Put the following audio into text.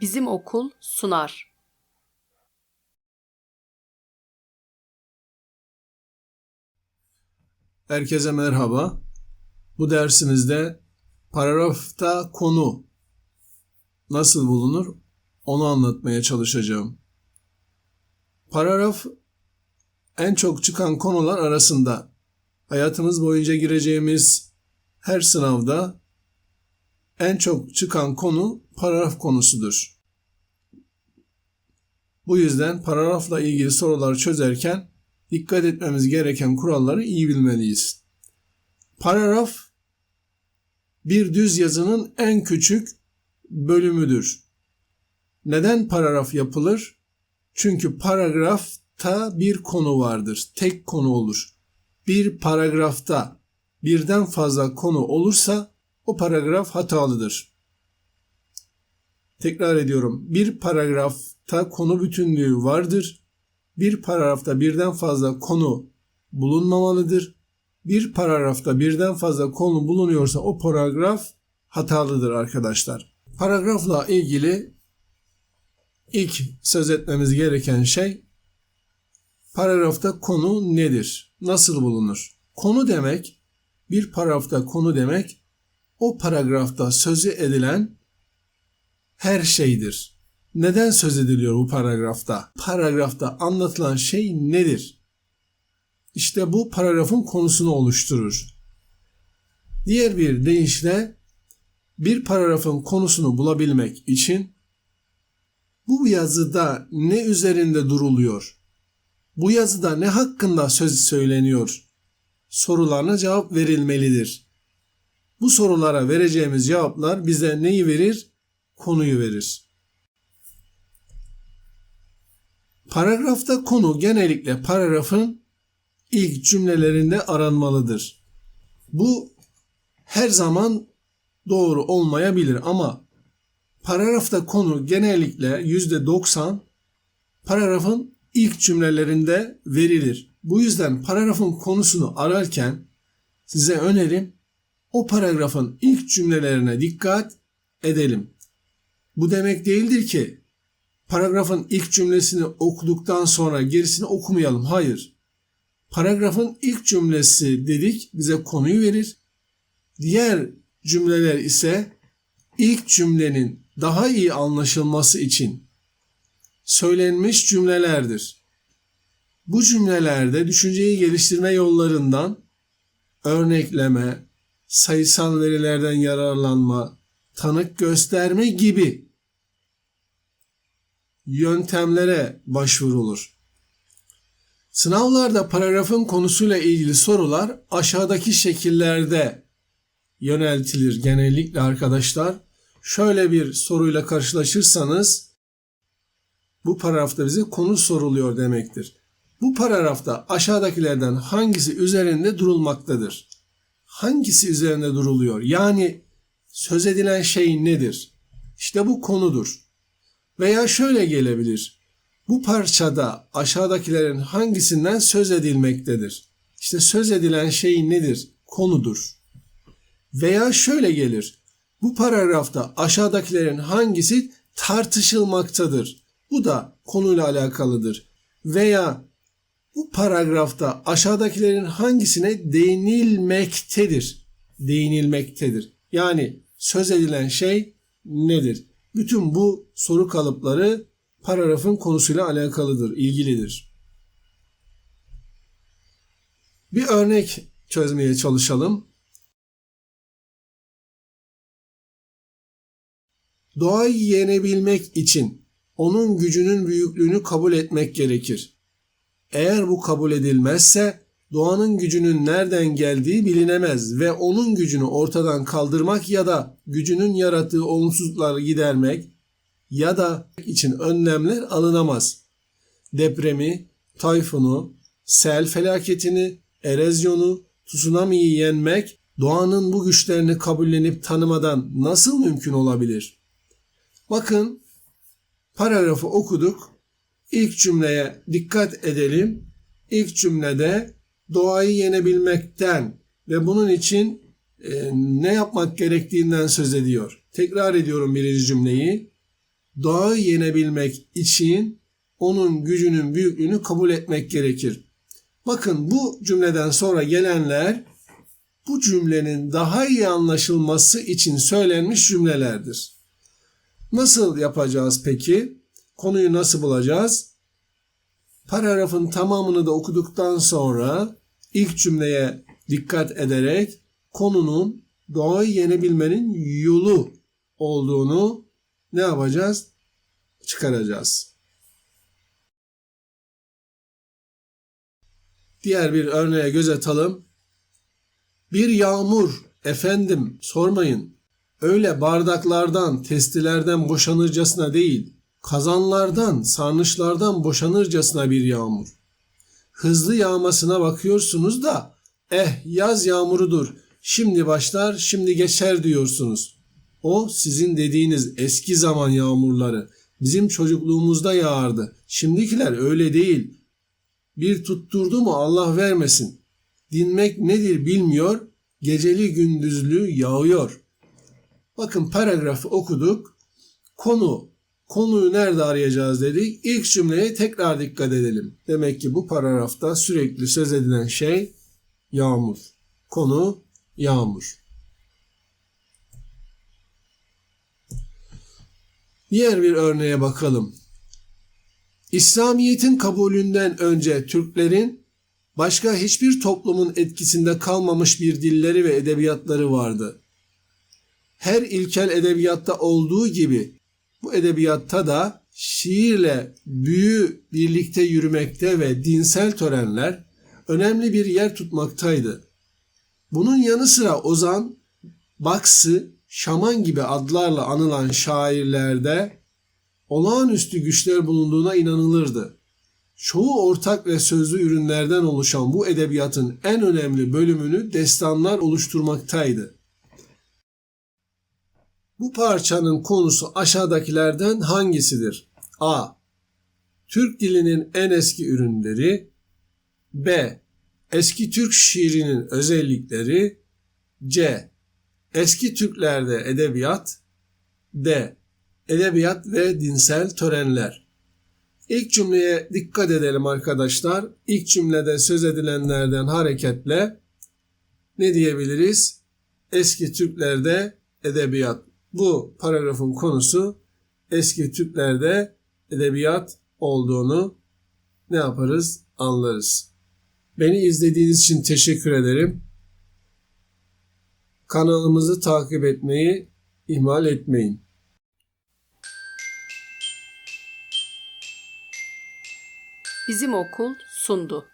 Bizim okul sunar. Herkese merhaba. Bu dersimizde paragrafta konu nasıl bulunur onu anlatmaya çalışacağım. Paragraf en çok çıkan konular arasında hayatımız boyunca gireceğimiz her sınavda en çok çıkan konu paragraf konusudur. Bu yüzden paragrafla ilgili soruları çözerken dikkat etmemiz gereken kuralları iyi bilmeliyiz. Paragraf bir düz yazının en küçük bölümüdür. Neden paragraf yapılır? Çünkü paragrafta bir konu vardır. Tek konu olur. Bir paragrafta birden fazla konu olursa o paragraf hatalıdır. Tekrar ediyorum. Bir paragrafta konu bütünlüğü vardır. Bir paragrafta birden fazla konu bulunmamalıdır. Bir paragrafta birden fazla konu bulunuyorsa o paragraf hatalıdır arkadaşlar. Paragrafla ilgili ilk söz etmemiz gereken şey paragrafta konu nedir? Nasıl bulunur? Konu demek bir paragrafta konu demek o paragrafta sözü edilen her şeydir. Neden söz ediliyor bu paragrafta? Paragrafta anlatılan şey nedir? İşte bu paragrafın konusunu oluşturur. Diğer bir deyişle bir paragrafın konusunu bulabilmek için bu yazıda ne üzerinde duruluyor? Bu yazıda ne hakkında söz söyleniyor? Sorularına cevap verilmelidir. Bu sorulara vereceğimiz cevaplar bize neyi verir? Konuyu verir. Paragrafta konu genellikle paragrafın ilk cümlelerinde aranmalıdır. Bu her zaman doğru olmayabilir ama paragrafta konu genellikle %90 paragrafın ilk cümlelerinde verilir. Bu yüzden paragrafın konusunu ararken size önerim o paragrafın ilk cümlelerine dikkat edelim. Bu demek değildir ki paragrafın ilk cümlesini okuduktan sonra gerisini okumayalım. Hayır. Paragrafın ilk cümlesi dedik bize konuyu verir. Diğer cümleler ise ilk cümlenin daha iyi anlaşılması için söylenmiş cümlelerdir. Bu cümlelerde düşünceyi geliştirme yollarından örnekleme, sayısal verilerden yararlanma, tanık gösterme gibi yöntemlere başvurulur. Sınavlarda paragrafın konusuyla ilgili sorular aşağıdaki şekillerde yöneltilir genellikle arkadaşlar. Şöyle bir soruyla karşılaşırsanız bu paragrafta bize konu soruluyor demektir. Bu paragrafta aşağıdakilerden hangisi üzerinde durulmaktadır? Hangisi üzerinde duruluyor? Yani söz edilen şey nedir? İşte bu konudur. Veya şöyle gelebilir. Bu parçada aşağıdakilerin hangisinden söz edilmektedir? İşte söz edilen şey nedir? Konudur. Veya şöyle gelir. Bu paragrafta aşağıdakilerin hangisi tartışılmaktadır? Bu da konuyla alakalıdır. Veya bu paragrafta aşağıdakilerin hangisine değinilmektedir? Değinilmektedir. Yani söz edilen şey nedir? Bütün bu soru kalıpları paragrafın konusuyla alakalıdır, ilgilidir. Bir örnek çözmeye çalışalım. Doğayı yenebilmek için onun gücünün büyüklüğünü kabul etmek gerekir. Eğer bu kabul edilmezse doğanın gücünün nereden geldiği bilinemez ve onun gücünü ortadan kaldırmak ya da gücünün yarattığı olumsuzlukları gidermek ya da için önlemler alınamaz. Depremi, tayfunu, sel felaketini, erozyonu, tsunami'yi yenmek doğanın bu güçlerini kabullenip tanımadan nasıl mümkün olabilir? Bakın paragrafı okuduk. İlk cümleye dikkat edelim. İlk cümlede doğayı yenebilmekten ve bunun için e, ne yapmak gerektiğinden söz ediyor. Tekrar ediyorum birinci cümleyi. dağı yenebilmek için onun gücünün büyüklüğünü kabul etmek gerekir. Bakın bu cümleden sonra gelenler bu cümlenin daha iyi anlaşılması için söylenmiş cümlelerdir. Nasıl yapacağız peki? Konuyu nasıl bulacağız? Paragrafın tamamını da okuduktan sonra ilk cümleye dikkat ederek konunun doğayı yenebilmenin yolu olduğunu ne yapacağız? Çıkaracağız. Diğer bir örneğe göz atalım. Bir yağmur efendim sormayın. Öyle bardaklardan, testilerden boşanırcasına değil, kazanlardan, sarnıçlardan boşanırcasına bir yağmur. Hızlı yağmasına bakıyorsunuz da eh yaz yağmurudur. Şimdi başlar, şimdi geçer diyorsunuz. O sizin dediğiniz eski zaman yağmurları. Bizim çocukluğumuzda yağardı. Şimdikiler öyle değil. Bir tutturdu mu Allah vermesin. Dinmek nedir bilmiyor, geceli gündüzlü yağıyor. Bakın paragrafı okuduk. Konu, konuyu nerede arayacağız dedik. İlk cümleye tekrar dikkat edelim. Demek ki bu paragrafta sürekli söz edilen şey yağmur. Konu yağmur. Diğer bir örneğe bakalım. İslamiyet'in kabulünden önce Türklerin başka hiçbir toplumun etkisinde kalmamış bir dilleri ve edebiyatları vardı. Her ilkel edebiyatta olduğu gibi bu edebiyatta da şiirle büyü birlikte yürümekte ve dinsel törenler önemli bir yer tutmaktaydı. Bunun yanı sıra Ozan, Baksı, Şaman gibi adlarla anılan şairlerde olağanüstü güçler bulunduğuna inanılırdı. Çoğu ortak ve sözlü ürünlerden oluşan bu edebiyatın en önemli bölümünü destanlar oluşturmaktaydı. Bu parçanın konusu aşağıdakilerden hangisidir? A. Türk dilinin en eski ürünleri B. Eski Türk şiirinin özellikleri C. Eski Türklerde edebiyat D. Edebiyat ve dinsel törenler. İlk cümleye dikkat edelim arkadaşlar. İlk cümlede söz edilenlerden hareketle ne diyebiliriz? Eski Türklerde edebiyat. Bu paragrafın konusu eski Türklerde edebiyat olduğunu ne yaparız? Anlarız. Beni izlediğiniz için teşekkür ederim. Kanalımızı takip etmeyi ihmal etmeyin. Bizim okul sundu.